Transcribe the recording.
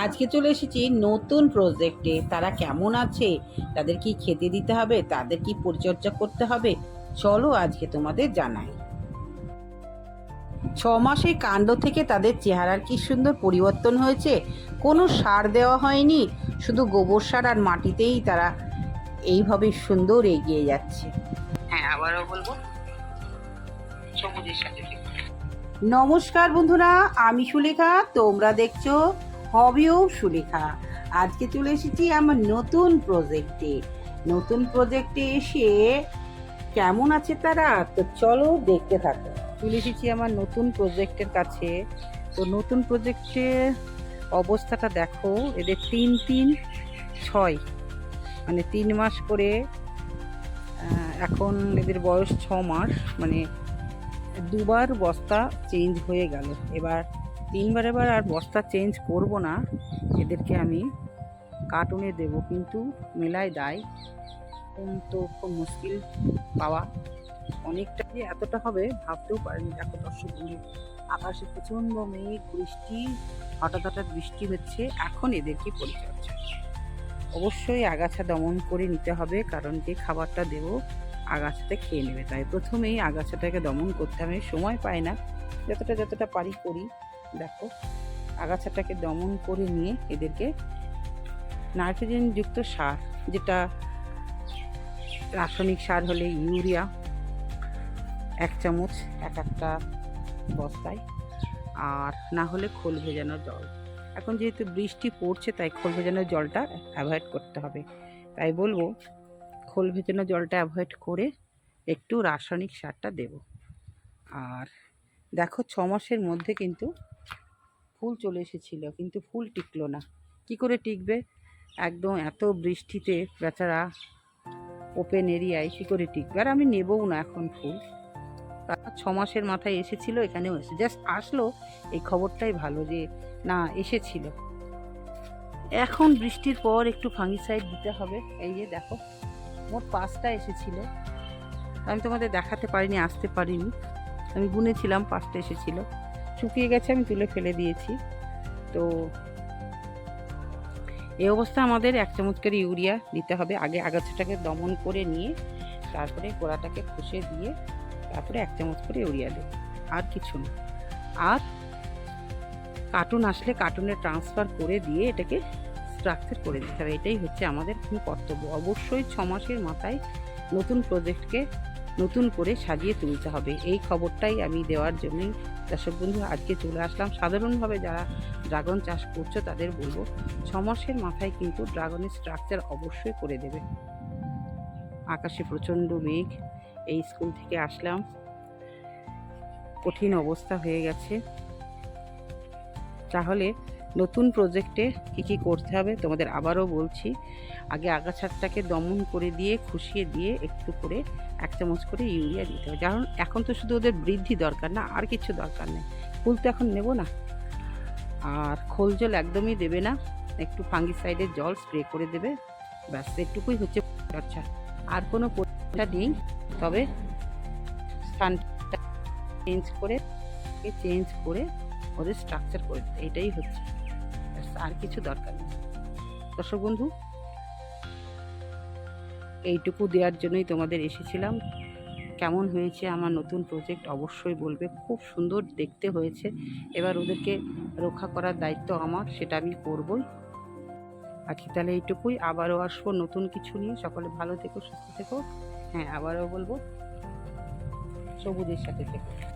আজকে চলে এসেছি নতুন প্রজেক্টে তারা কেমন আছে? তাদের কি খেতে দিতে হবে? তাদের কি পরিচর্যা করতে হবে? চলো আজকে তোমাদের জানাই। ছ মাসের কাণ্ড থেকে তাদের চেহারার কি সুন্দর পরিবর্তন হয়েছে? কোনো সার দেওয়া হয়নি। শুধু গোবর সার আর মাটিতেই তারা এইভাবে সুন্দর এগিয়ে যাচ্ছে। হ্যাঁ আবারও বলব। সবুজের সাথে নমস্কার বন্ধুরা আমি সুলেখা। তোমরা দেখছ হবেও সুলেখা। আজকে চলে এসেছি আমার নতুন প্রজেক্টে নতুন প্রজেক্টে এসে কেমন আছে তারা? তো চলো দেখতে থাকো। চলে এসেছি আমার নতুন প্রজেক্টের কাছে। তো নতুন প্রজেক্টের অবস্থাটা দেখো। এদের তিন তিন, ছয়। মানে তিন মাস করে এখন এদের বয়স ছ মাস। মানে দুবার বস্তা চেঞ্জ হয়ে গেল। এবার তিনবার এবার আর বস্তা চেঞ্জ করব না, এদেরকে আমি কার্টুনে দেব, কিন্তু মেলায় দেয়। তো খুব মুশকিল পাওয়া। অনেকটা যে এতটা হবে ভাবতেও পারিনি, দেখো দর্শক আকাশে প্রচণ্ড মেঘ, বৃষ্টি, হঠাৎ হঠাৎ বৃষ্টি হচ্ছে, এখন এদেরকে পরিচর্যা? অবশ্যই আগাছা দমন করে নিতে হবে, কারণ যে খাবারটা দেবো আগাছাতে খেয়ে নেবে। তাই প্রথমেই আগাছাটাকে দমন করতে আমি সময় পাই না, যতটা যতটা পারি করি। দেখো, আগাছাটাকে দমন করে নিয়ে এদেরকে নাইট্রোজেনযুক্ত সার, যেটা রাসায়নিক সার হলে ইউরিয়া, এক চামচ, এক একটা বস্তায়, আর না হলে খোল ভেজানো জল। এখন যেহেতু বৃষ্টি পড়ছে, তাই খোল ভেজানো জলটা অ্যাভয়েড করতে হবে। তাই বলব, খোল ভেজানো জলটা অ্যাভয়েড করে একটু রাসায়নিক সারটা দেব। আর দেখো, ছ মাসের মধ্যে কিন্তু ফুল চলে এসেছিল, কিন্তু ফুল টিকলো না। কি করে টিকবে? একদম এত বৃষ্টিতে বেচারা ওপেন এরিয়ায় কী করে টিকবে? আর আমি নেবও না এখন ফুল। তারা ছ মাসের মাথায় এসেছিল, এখানেও এসে জাস্ট আসলো, এই খবরটাই ভালো যে, না, এসেছিল। এখন বৃষ্টির পর একটু ফাঙ্গিসাইড দিতে হবে। এই যে দেখো, মোট পাঁচটা এসেছিল। আমি তোমাদের দেখাতে পারিনি, আসতে পারিনি। আমি গুনেছিলাম পাঁচটা এসেছিল। শুকিয়ে গেছে, আমি তুলে ফেলে দিয়েছি। তো এই অবস্থা আমাদের, এক চামচ করে ইউরিয়া দিতে হবে। আগে আগাছাটাকে দমন করে নিয়ে, তারপরে গোড়াটাকে খুশে দিয়ে, তারপরে এক চামচ করে ইউরিয়া দেব। আর কিছু না। আর কার্টুন আসলে কার্টুনে ট্রান্সফার করে দিয়ে এটাকে স্ট্রাকচার করে দিতে হবে। এটাই হচ্ছে আমাদের কর্তব্য। অবশ্যই ছ মাসের মাথায় নতুন প্রজেক্টকে নতুন করে সাজিয়ে তুলতে হবে। এই খবরটাই আমি দেওয়ার জন্যই দর্শক বন্ধু আজকে চলে আসলাম। সাধারণভাবে যারা ড্রাগন চাষ করছ তাদের বলব ছ মাসের মাথায় কিন্তু ড্রাগনের স্ট্রাকচার অবশ্যই করে দেবে। আকাশে প্রচণ্ড মেঘ, এই স্কুল থেকে আসলাম। কঠিন অবস্থা হয়ে গেছে। তাহলে নতুন প্রজেক্টে কী কী করতে হবে তোমাদের আবারও বলছি। আগে আগাছাটাকে দমন করে দিয়ে, খুশিয়ে দিয়ে একটু করে এক চামচ করে ইউরিয়া দিতে হবে। কারণ এখন তো শুধু ওদের বৃদ্ধি দরকার না, আর কিছু দরকার নেই। ফুল তো এখন নেব না। আর খোল জল একদমই দেবে না। একটু ফাঙ্গিসাইডের জল স্প্রে করে দেবে। ব্যাস, এটুকুই হচ্ছে আচ্ছা। আর কোনো পরীক্ষা নেই, তবে স্থানটা চেঞ্জ করে চেঞ্জ করে ওদের স্ট্রাকচার করে এটাই হচ্ছে। আর কিছু দরকার নেই। দর্শক বন্ধু, এইটুকু দেওয়ার জন্যই তোমাদের এসেছিলাম। কেমন হয়েছে আমার নতুন প্রজেক্ট অবশ্যই বলবে। খুব সুন্দর দেখতে হয়েছে। এবার ওদেরকে রক্ষা করার দায়িত্ব আমার, সেটা আমি করবই। আজকে তাহলে এইটুকুই। আবারও আসব নতুন কিছু নিয়ে। সকলে ভালো থেকো, সুস্থ থেকো। হ্যাঁ আবারও বলব, সবুজের সাথে থেকো।